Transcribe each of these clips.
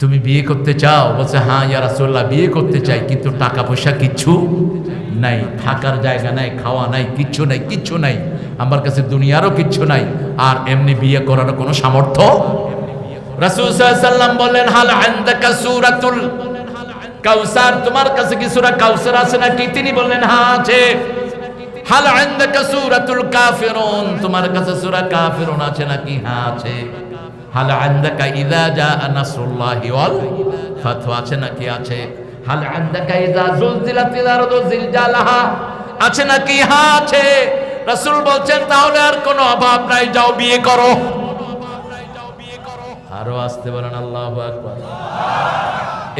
তুমি বিয়ে করতে চাও? বলছে হ্যাঁ ইয়া রাসূলুল্লাহ, বিয়ে করতে চাই, কিন্তু টাকা পয়সা কিচ্ছু নাই, থাকার জায়গা নাই, খাওয়া নাই, কিচ্ছু নাই কিচ্ছু নাই, আমার কাছে দুনিয়ারও কিচ্ছু নাই, আর এমনি বিয়ে করার কোনো সামর্থ্য তোমার কাছে কি আছে তিনি হ্যাঁ আছে নাকি? হ্যাঁ আছে। হাল আনদাকা ইযা জাআ নাসরুল্লাহি ওয়াল ফাতহু আছে নাকি? আছে। হাল আনদাকা ইযা জুলজিলাতিল আরদু আছে নাকি? আছে। রাসূল বলছেন, তাহলে আর কোনো অভাব নাই, যাও বিয়ে করো। আরও আসতে আল্লাহু আকবার।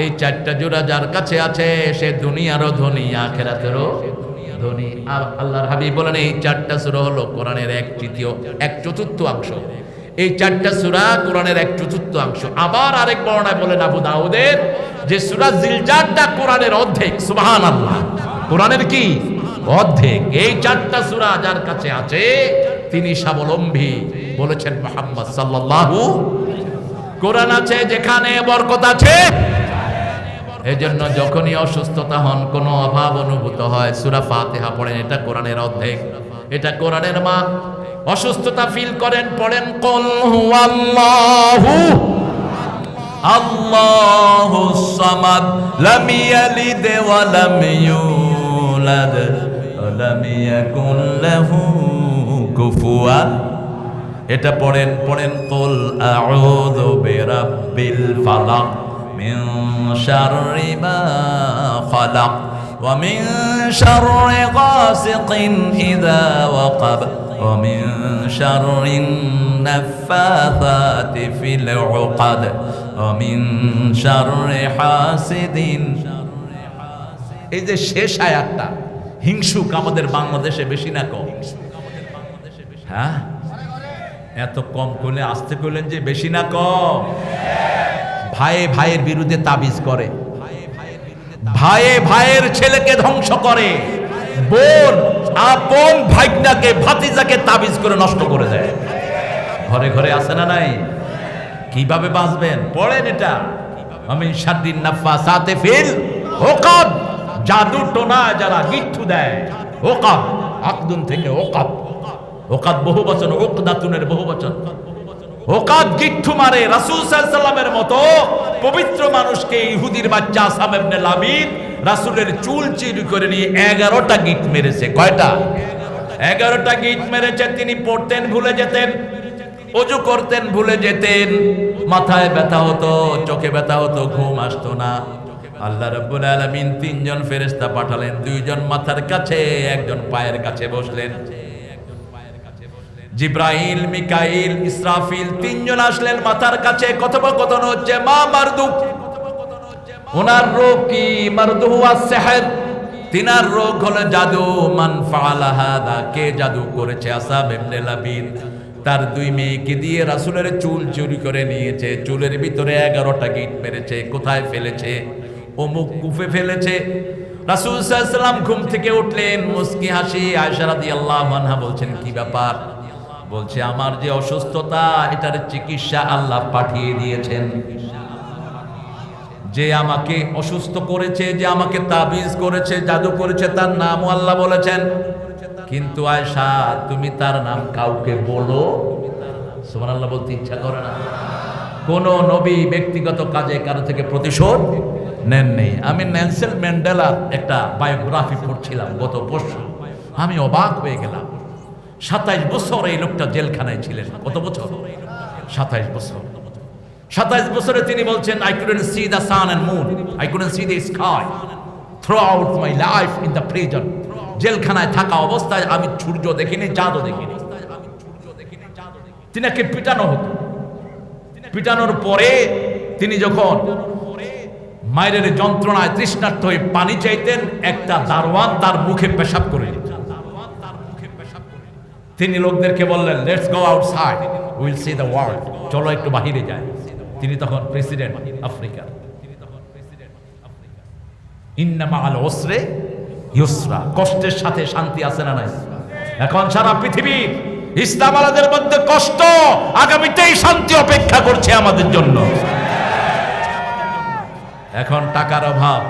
এই চারটা জোড়া যার কাছে আছে, সে দুনিয়ারও ধনী, আখেরাতেরও ধনী। আল্লাহর হাবিব বলেন, এই চারটা সূরা হলো কোরআনের এক তৃতীয়, এক চতুর্থ অংশ। এই চারটা সুরা কোরআনের এক চতুর্থ অংশ। আবার আরেক বর্ণায় বলেন আবু দাউদের, যে সূরা জিলজারটা কোরআনের অর্ধেক। সুবাহান আল্লাহ কোরআনের কি? অর্ধেক। এই চারটা সুরা যার কাছে আছে, তিনি স্বাবলম্বী বলেছেন মোহাম্মদ সাল্লাল্লাহু কোরআন আছে, যেখানে বরকত আছে। এজন্য যখনই অসুস্থতা হন, কোনো অভাব অনুভূত হয়। সুরা ফাতিহা পড়েন, এটা কোরআনের অর্ধেক। এটা কোরআনের মা অসুস্থতা ফিল করেন, পড়েন, কল হুয়াল্লাহু আল্লাহু সামাদ, লাম ইয়ালিদ ওয়া লাম ইউলাদ, ওয়া লাম ইয়াকুন লাহু কুফুয়ান এটা পড়েন পড়েন, কুল আউযু বিরাব্বিল ফালাক, মিন শাররি মা খালাক, ওয়া মিন শাররি গাসিকিন ইযা ওয়াকাব। শাররিন নাফাথাতি ফিল উকাদ ওয়া মিন শাররি হাসিদিন এই যে শেষ আয়াতটা, হিংসুক আমাদের বাংলাদেশে বেশি না কম। হ্যাঁ? এত কম করলে আসতে করলেন যে বেশি না কম। ভাইয়ে ভাইয়ের বিরুদ্ধে তাবিজ করে। ভাইয়ে ভাইয়ের ছেলেকে ধ্বংস করে। বোন, আপন ভাইগনাকে ভাতিজাকে তাবিজ করে নষ্ট করে দেয়। ঘরে ঘরে আসে না নাই? কীভাবে বাঁচবেন? পড়েন এটা। আমি সাদ্দিন নাফা সাথে ফিল ওকাব। জাদু টোনা যারা গিট্টু দেয়, ওকাব। আকদুন থেকে ওকাব। ওকাদ বহু বচন, ওকদাতুনের বহু বচন। ওকাদ গিট্টু মারে, রাসূল সাল্লাল্লামের মতো পবিত্র মানুষকে ইহুদির বাচ্চা আসাম লাবিদ রাসূলের চুল চিরি করে নিয়ে 11টা গিট মেরেছে। কয়টা? 11টা গিট মেরেছে, তিনি পড়তেন ভুলে যেতেন, অজু করতেন ভুলে যেতেন, মাথায় ব্যথা হতো, চোখে ব্যথা হতো, ঘুম আসতো না। আল্লাহ রাব্বুল আলামিন তিনজন ফেরেশতা পাঠালেন, দুইজন মাথার কাছে, একজন পায়ের কাছে বসলেন। জিব্রাইল, মিকাইল, ইসরাফিল তিনজন আসলেন মাথার কাছে। কথোপকথন হচ্ছে, মা মারদু ওনার রোগ কি? মারদুহু সেহের তিনার রোগ হলো জাদু। মান ফাআলা হাদা, কে জাদু করেছে? আসাব ইবনে লাবিদ। তার দুই মেয়েকে দিয়ে রাসূলের চুল চুরি করে নিয়েছে। চুলের ভিতরে এগারোটা গিট মেরেছে। কোথায় ফেলেছে? অমুক কুফে ফেলেছে। রাসূল সাল্লাম ঘুম থেকে উঠলেন। মুস্কি হাসি। আয়েশা আল্লাহ মানহা বলছেন, কি ব্যাপার? বলছে, আমার যে অসুস্থতা, এটার চিকিৎসা আল্লাহ পাঠিয়ে দিয়েছেন। যে আমাকে অসুস্থ করেছে, যে আমাকে তাবিজ করেছে, জাদু করেছে, তার নামও আল্লাহ বলেছেন। কিন্তু আয়সা তুমি তার নাম কাউকে বলো? সুমান আল্লাহ বলতে ইচ্ছা করে না। কোন নবী ব্যক্তিগত কাজে কারও থেকে প্রতিশোধ নেন নেই। আমি ন্যান্সেল ম্যান্ডেলার একটা বায়োগ্রাফি পড়ছিলাম গত পরশু আমি অবাক হয়ে গেলাম। সাতাইশ বছর এই লোকটা জেলখানায় ছিলেন। কত বছর? সাতাইশ বছর। সাতাইশ বছরে তিনি বলছেন I couldn't see the sun and moon I couldn't see the sky throughout my life in the prison জেলখানায় থাকা অবস্থায় আমি সূর্য দেখিনি, চাঁদও দেখিনি। তিনাকে পিটানো হতো। পিটানোর পরে তিনি যখন মায়ের যন্ত্রণায় তৃষ্ণার্থ হয়ে পানি চাইতেন, একটা দারোয়ান তার মুখে পেশাব করে তিনি লোকদেরকে বললেন let's go outside will see the world চলো একটু বাহিরে যাই। তিনি তখন প্রেসিডেন্ট আফ্রিকার ইন্নামা আল কষ্টের সাথে শান্তি আছে না নাই? এখন সারা পৃথিবীর ইসলাম আলাদের মধ্যে কষ্ট আগামীতেই শান্তি অপেক্ষা করছে আমাদের জন্য। এখন টাকার অভাব।